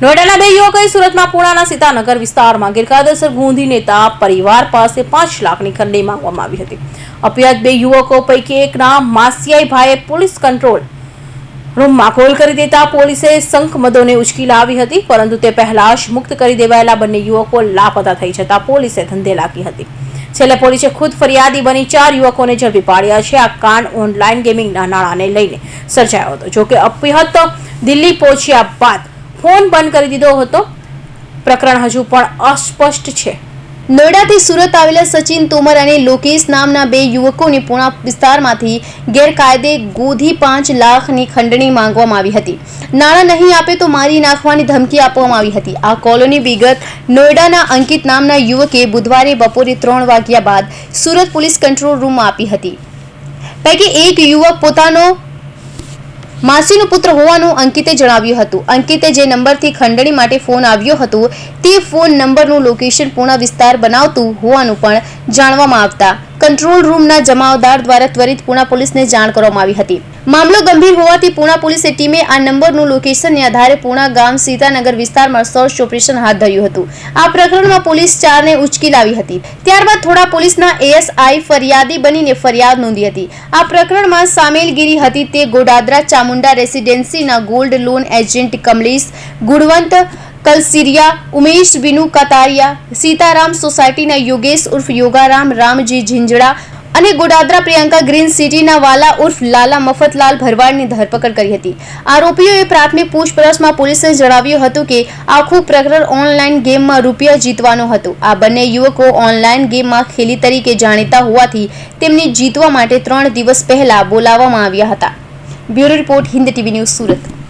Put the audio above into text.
નોઈડાના બે યુવકોએ સુરતમાં પુણાના સીતાનગર વિસ્તારમાં ગેરકાયદેસર ગુંધી નેતા પરિવાર પાસે પાંચ લાખની ખંડણી માંગવામાં આવી હતી. અપિયાત બે યુવકો પૈકી એકના માસિયાઈ ભાઈએ પોલીસ કંટ્રોલ રૂમમાં કોલ કરી દેતા પોલીસે શંખમદોને ઉચકી લાવી હતી, પરંતુ તે પહેલા જ મુક્ત કરી દેવાયેલા બંને યુવકો લાપતા થઈ જતા પોલીસે ધંધે લાગી હતી. છેલ્લે પોલીસે ખુદ ફરિયાદી બની ચાર યુવકોને ઝડપી પાડ્યા છે. આ કાંડ ઓનલાઈન ગેમિંગના નાણાંને લઈને સર્જાયો હતો. જોકે અપિહત દિલ્હી પહોંચ્યા બાદ ફોન બંધ કરી દીધો હતો. પ્રકરણ હજુ પણ અસ્પષ્ટ છે. નોઈડાથી સુરત આવેલા સચિન તોમર અને લોકેશ નામના બે યુવકોને પૂણા વિસ્તારમાંથી ગેરકાયદે ગોધી પાંચ લાખની ખંડણી માંગવામાં આવી હતી. નાણાં નહીં આપે તો મારી નાખવાની ધમકી આપવામાં આવી હતી. આ કોલોની વિગત નોઈડાના અંકિત નામના યુવકે બુધવારે બપોરે ત્રણ વાગ્યા બાદ સુરત પોલીસ કંટ્રોલ રૂમમાં આપી હતી. પૈકી એક યુવક પોતાનો માસીનો પુત્ર હોવાનું અંકિતે જણાવ્યું હતું. અંકિતે જે નંબરથી ખંડણી માટે ફોન આવ્યો હતો, તે ફોન નંબરનું લોકેશન પૂર્ણ વિસ્તાર બનાવતું હોવાનું પણ જાણવામાં આવતા કંટ્રોલ રૂમના જમાવદાર દ્વારા ત્વરિત પૂના પોલીસને જાણ કરવામાં આવી હતી. મામલો ગંભીર હોવાથી પૂણા પોલીસે ટીમે આ નંબરનું લોકેશનને આધારે પૂણા ગામ સીતાનગર વિસ્તારમાં સર્ચ ઓપરેશન હાથ ધર્યું હતું. આ પ્રકરણમાં પોલીસ ચારને ઉચકી લાવી હતી. ત્યારબાદ થોડા પોલીસના એએસઆઈ ફરિયાદી બનીને ફરિયાદ નોંધી હતી. આ પ્રકરણમાં સામેલગીરી હતી તે Godadara Chamunda રેસિડેન્સીના gold loan agent Kamlesh Gunvant Kalsariya Umesh Vinu Katariya Sitaram સોસાયટીના યોગેશ ઉર્ફ યોગારામ રામજી ઝીંઝડા અને ગોડાદરા પ્રિયંકા ગ્રીન સિટીના વાલા ઉર્ફ લાલા મફતલાલ ભરવાડની ધરપકડ કરી હતી આરોપીઓએ પ્રાથમિક પૂછપરછમાં પોલીસે જણાવ્યું હતું કે આખું પ્રકરણ ઓનલાઈન ગેમમાં રૂપિયા જીતવાનો હતો. આ બંને યુવકો ઓનલાઈન ગેમમાં ખેલી તરીકે જાણીતા હોવાથી તેમને જીતવા માટે ત્રણ દિવસ પહેલા બોલાવવામાં આવ્યા હતા. Bureau report Hind TV news Surat.